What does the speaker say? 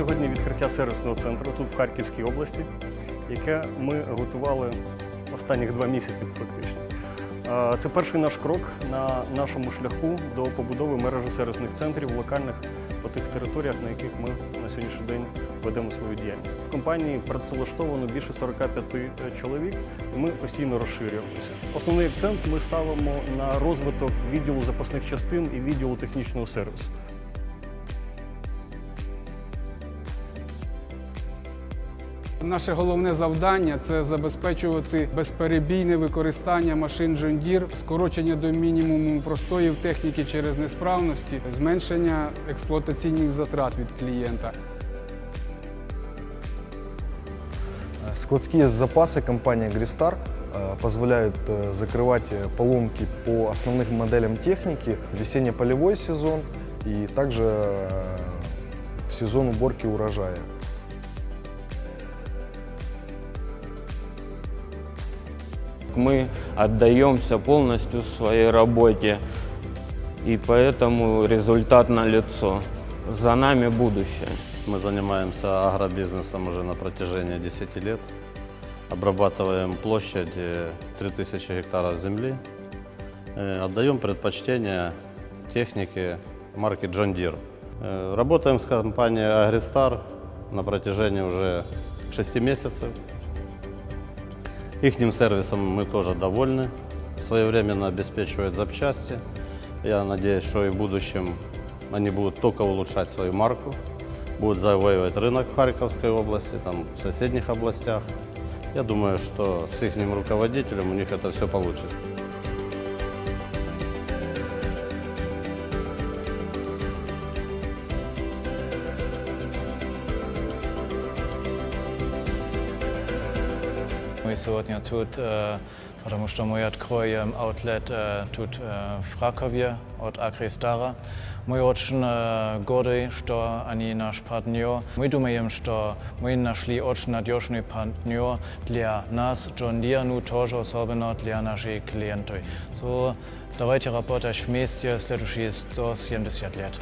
сьогодні відкриття сервісного центру тут в Харківській області, яке ми готували останніх два місяці фактично. Е, Це перший наш крок на нашому шляху до побудови мережі сервісних центрів локальних по тих територіях, на яких ми на сьогоднішній день ведемо свою діяльність. В компанії працевлаштовано більше 45 чоловік, і ми постійно розширюємося. Основний акцент ми ставимо на розвиток відділу запасних частин і відділу технічного сервісу. Наше головне завдання це забезпечувати безперебійне використання машин John Deere, скорочення до мінімуму простоїв техніки через несправності, зменшення експлуатаційних затрат від клієнта. Складские запасы компании Гристар э, позволяют э, закрывать э, поломки по основным моделям техники в весенне-полевой сезон и также э, в сезон уборки урожая. Мы отдаемся полностью своей работе, и поэтому результат налицо. За нами будущее. Мы занимаемся агробизнесом уже на протяжении 10 лет. Обрабатываем площадь э, 3000 гектаров земли. Э, Отдаем предпочтение технике марки John Deere. Э, Работаем с компанией Agristar на протяжении уже 6 месяцев. Их сервисом мы тоже довольны. Своевременно обеспечивают запчасти. Я надеюсь, что и в будущем они будут только улучшать свою марку, будут завоевывать рынок в Харьковской области, там, в соседних областях. Я думаю, что с их руководителем у них это все получится. Мы сегодня тут, э, потому что мы откроем аутлет э, тут э, в Кракове от Акристара. Мы очень э, горды, что они наш партнер. Мы думаем, что мы нашли очень надежный партнер для нас, John Deere, ну тоже особенно для наших клиентов. So, давайте работать вместе следующие 170 лет.